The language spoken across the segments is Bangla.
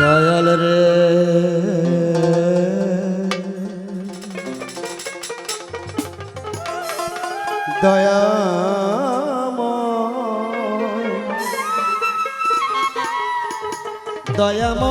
দয়াল রে। দয়া দয়াময়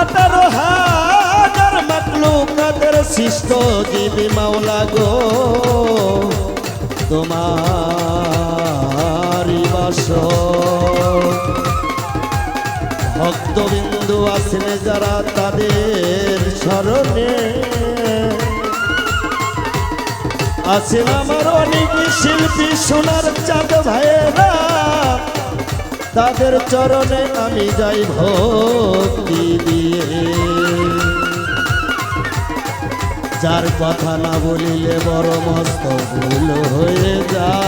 আঠারো হাজার মাকলুকাদের সৃষ্ট জীবী মাওলা গো। তোমারই বাস ভক্তবিন্দু আসেন যারা তাদের স্মরণে। আছেন আমার অনেক শিল্পী, সোনার চাঁদ ভাইয়েরা। তাদের চরণে আমি যাই ভক্তি দিয়ে। যার কথা না বলিলে বড় মস্ত ভুল হয়ে যায়।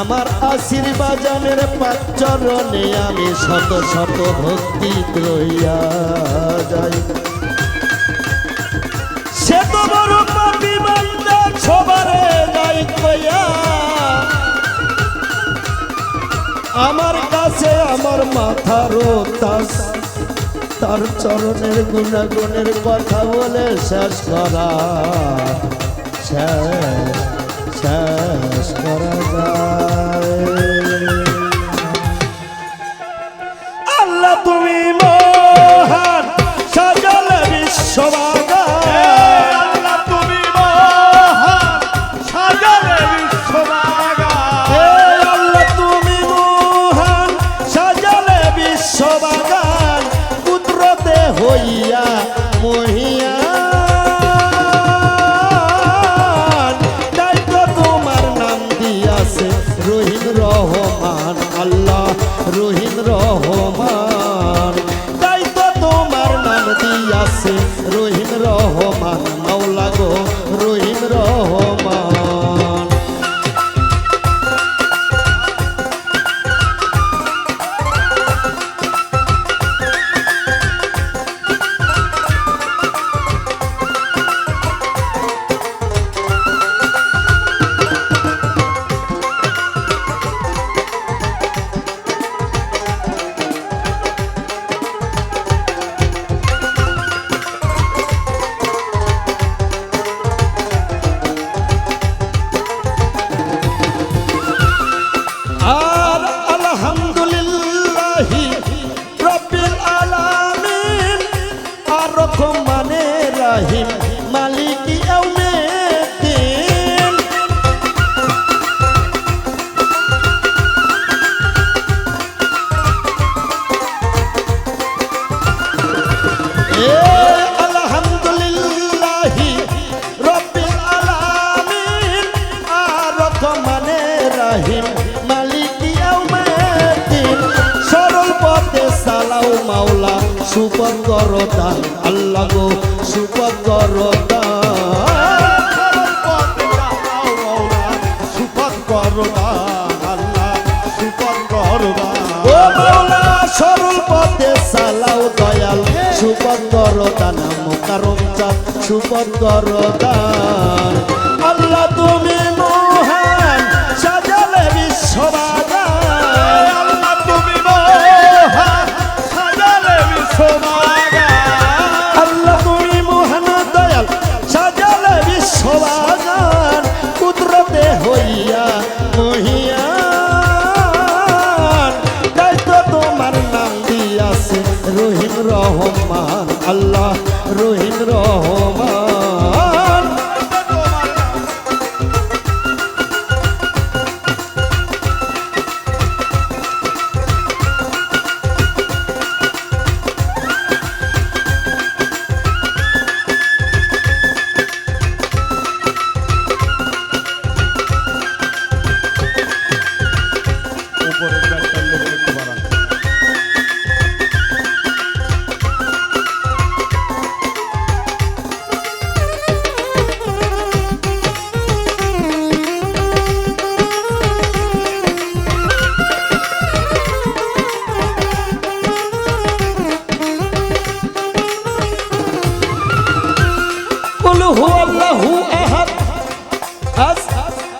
আমার আশীর্বাজানের পাচরণে আমি শত শত ভক্তি লইয়া যাই। আমার রোতাস তাস। তার চরণের গুণাগুণের কথা বলে শেষ করা। শেষ শেষ করা যায়। রহিম রহমান। সুপথ করতাম আল্লাহ গো সুপথ করতাম সুপথ করদান আল্লাহ সুপথ করদান ও মাওলা করতাম মোকারম চাঁদ সুপথ করতাম আল্লাহ তুমি মহান সাজালে বিশ্ববাগান আল্লাহ তুমি মহান সাজালে বিশ্ব বিশ্ববাগান আল্লাহ তুমি মহান দয়াল সাজালে বিশ্ববাগান কুদরতে হইয়া মহিয়ান তাই তো তোমার নাম দিয়াছে রহিম রহমান। আল্লাহ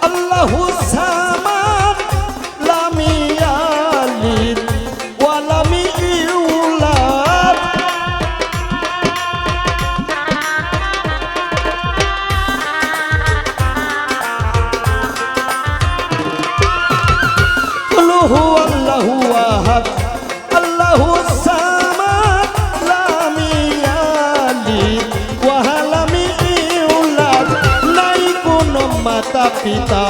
আল্লাহ হুসাইন মাতা পিতা,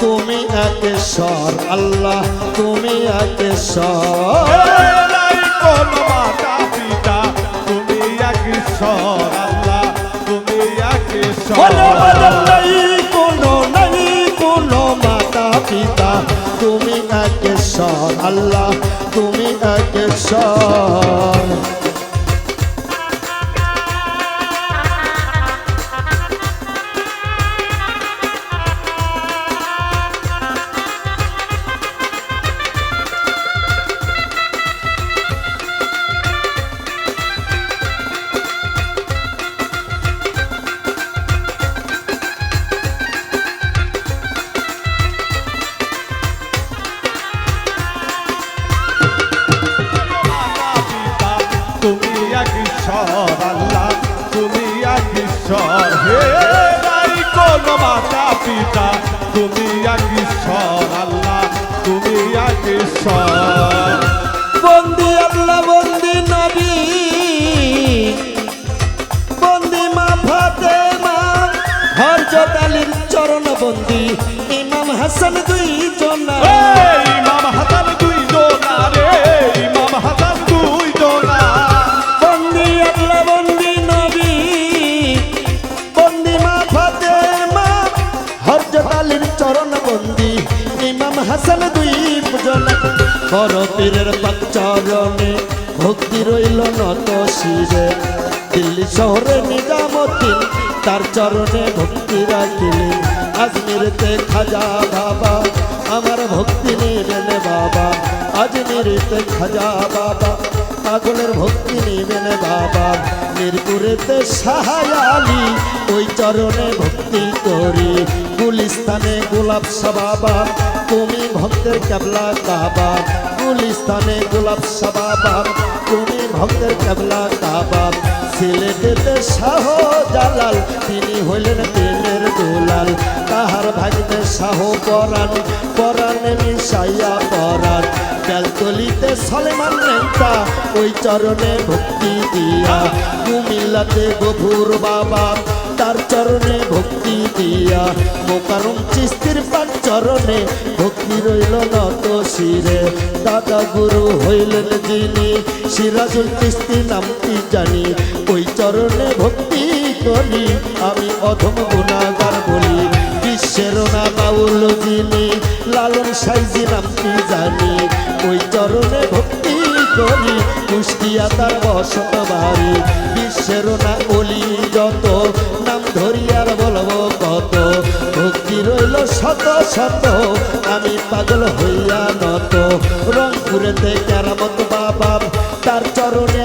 তুমি একেশ্বর আল্লাহ তুমি একেশ্বর মাতা পিতা আল্লাহ, তুমি এক কোনো ঈশ্বর বদল নাই, কোনো নাই, কোনো মাতা পিতা, তুমি একেশ্বর আল্লাহ, তুমি একেশ্বর ঈশ্বর হে নাই কোন মাতা পিতা? তুমি এক ঈশ্বর আল্লাহ তুমি এক ঈশ্বর। হাসান দুই জনক কর পীরের পাক ভক্তি রইল নত শিরে। দিল্লি শহরে নিজামতি তার চরণে ভক্তি রাখিলেন। আজমিরতে খাজা বাবা, আমার ভক্তি নিবেন বাবা। আজমিরতে খাজা বাবা পাগলের ভক্তি নেবেন বাবা। মিরপুরেতে সাহায়ালি ওই চরণে ভক্তি করি। গুলিস্তানে গোলাপ সবাবা, তুমি ভক্তের কেবলা কাবা। গুলিস্তানে গোলাপ সবাবা, তুমি ভক্তের কেবলা কাবা। সিলেটেতে শাহ জালাল তিনি হইলেন তেলের দোলাল। তাহার ভাগিতে শাহ পরাণ, পরাণে মিশাইয়া পরাণ। ক্যালতলিতে সলেমান নেতা, ওই চরণে ভক্তি দিয়া। কুমিল্লাতে গভুর বাবা তার চরণে ভক্তি দিয়া। মোকারম চিস্তির পাক চরণে ভক্তি রইল নত শিরে। দাদা গুরু হইলেন যিনি, সিরাজুল চিস্তি নামটি জানি। ওই চরণে ভক্তি করি, আমি অধম গুণাগার বলি। বিশ্বের না বাউল যিনি, লালন সাইজি নামটি জানি। ওই চরণে ভক্তি করি, কুষ্টিয়া তার বসত বাড়ি। বিশ্বের না অলি যত, নাম ধরিয়ার বলব কত। ভক্তি রইল শত শত, আমি পাগল হইয়া নত। রংপুরেতে কেরামত বাবা, তার চরণে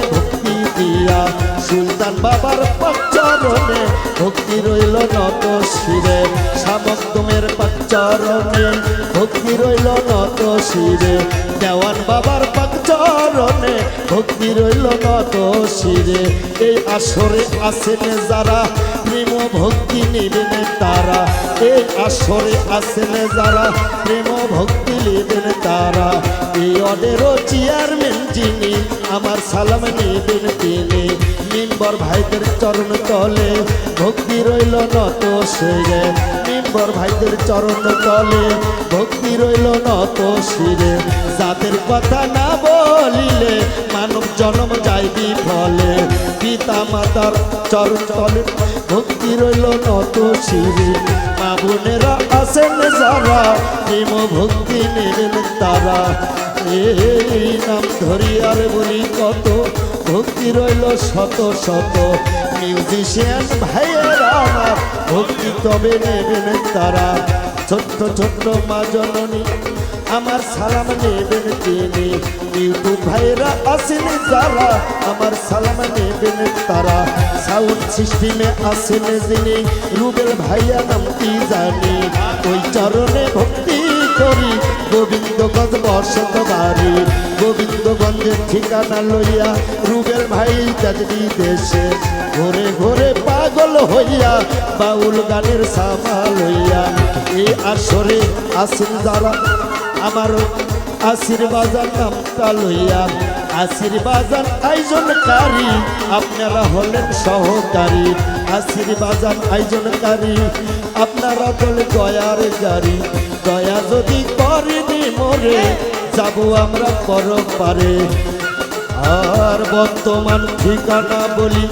দিয়া। সুলতান বাবার পাচ্চারণে ভক্তি রইল নত শিরে সামন্তমের পাচ্চারণে ভক্তি রইল নত শিরে দেওয়ান বাবার পাচরণে ভক্তি রইল নত শিরে এই আসরে আসেন যারা প্রেম ভক্তি নিবেন তারা। এই আসরে আসেন যারা, প্রেম ভক্তি নিবেন তারা। এই অডেরও চেয়ারম্যান যিনি, আমার সালাম নিবেন তিনি। নিম্বর ভাইদের চরণ তলে, ভক্তি রইল নত শিরে মিম্বর ভাইদের চরণ তলে, ভক্তি রইল নত শিরে যাদের কথা না বলিলে মানব জন্ম যায় বিফলে। পিতা মাতার চরণ তলে, ভক্তি রইল নত শিরে মা বোনেরা আসেন যারা, প্রেম ভক্তি নেবেন তারা। এই নাম ধরি আর বলি কত, ভক্তি রইল শত শত। মিউজিশিয়ান ভাইয়েরা ভক্তি তবে নেবেন তারা। ছোট্ট ছোট্ট মা জননী, আমার সালাম নেবেন তিনি। ইউটিউব ভাইরা আসেন যারা, আমার সালাম নেবেন তারা। সাউন্ড সিস্টেমে আসেন যিনি, রুবেল ভাইয়া নাম কি জানি। ওই চরণে ভক্তি করি, গোবিন্দগঞ্জ বসত বাড়ি। গোবিন্দগঞ্জের ঠিকানা লইয়া রুবেল ভাই যাদবি দেশে। ঘরে ঘরে হইয়া, বাউল গানের সামা লইয়া। এই আসরে আসেন যারা, আমার আশীর্বাজার নামটা লইয়া। আশীর্বাজার আয়োজনকারী আপনারা হলেন সহকারী। আশীর্বাজার আয়োজনকারী আপনারা হলেন দয়ার গাড়ি দয়া যদি করেনি মরে, যাব আমরা পর পারে। আর বর্তমান ঠিকানা বলি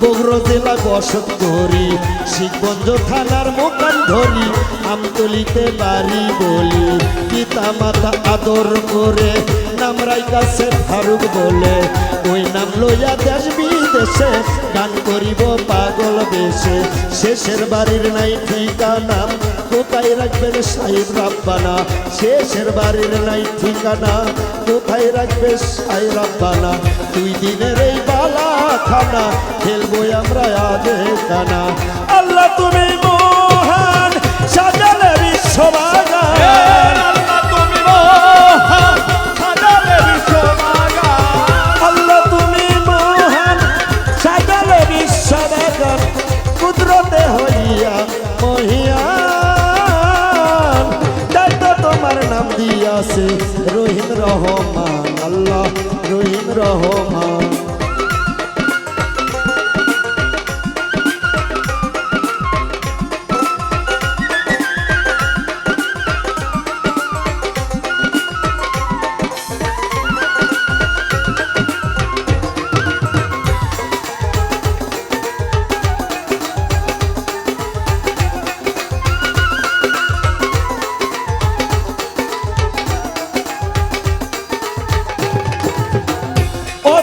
বগুড়া জেলা বসত করি। শিবগঞ্জ থানার মোকান ধরি আমতলিতে বাড়ি বলি। পিতা মাতা আদর করে নামরাই কাছে ফারুক বলে। ওই নাম লইয়া দেশ বিদেশে গান করিব পাগল বেশে। শেষের বাড়ির নাই ঠিকানা, কোথায় রাখবেন সাহেব রাব্বানা? শেষের বাড়ির নাই ঠিকানা, কোথায় রাখবে সাহেব রাব্বানা? এই বালা খানা খেলব আমরা আজে খানা। আল্লাহ তুমি মহান সাজালে বিশ্ববাগান। আল্লাহ তুমি মহান, সাজালে বিশ্ববাগান। আল্লাহ তুমি মহান সাজালে বিশ্ববাগান। কুদরতে হইয়া মহিয়ান তো তোমার নাম দিয়াছে রহিম রহমান আল্লাহ রহিম রহমান।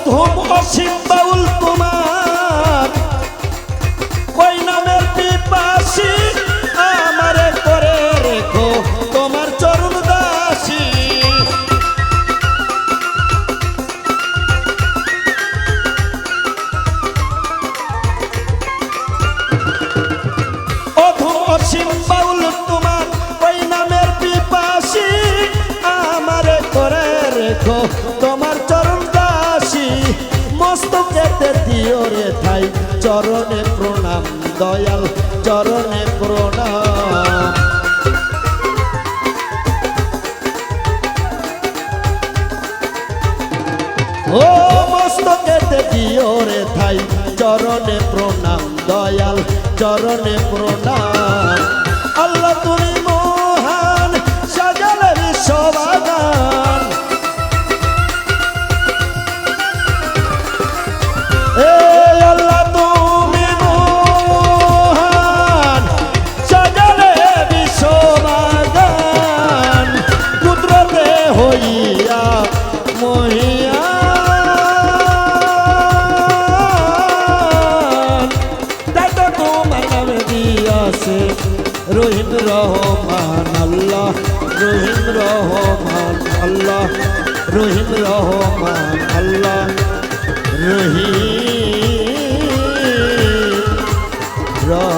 অধম অসীম বাউল তোমার ওই নামের পিপাসী? আমারে করে রেখো তোমার চরণ দাসী। অধম অসীম বাউল তোমার ওই নামের পিপাসী? আমারে করে রেখো চরণে প্রণাম, দয়াল চরণে প্রণাম। ও মস্তকেতে দিও রে ঠাই চরণে প্রণাম, দয়াল চরণে প্রণাম। আল্লাহ তুমি আছে রহিম রহমান আল্লাহ রহিম রহমান আল্লাহ রহিম রহমান আল্লাহ রহিম রহ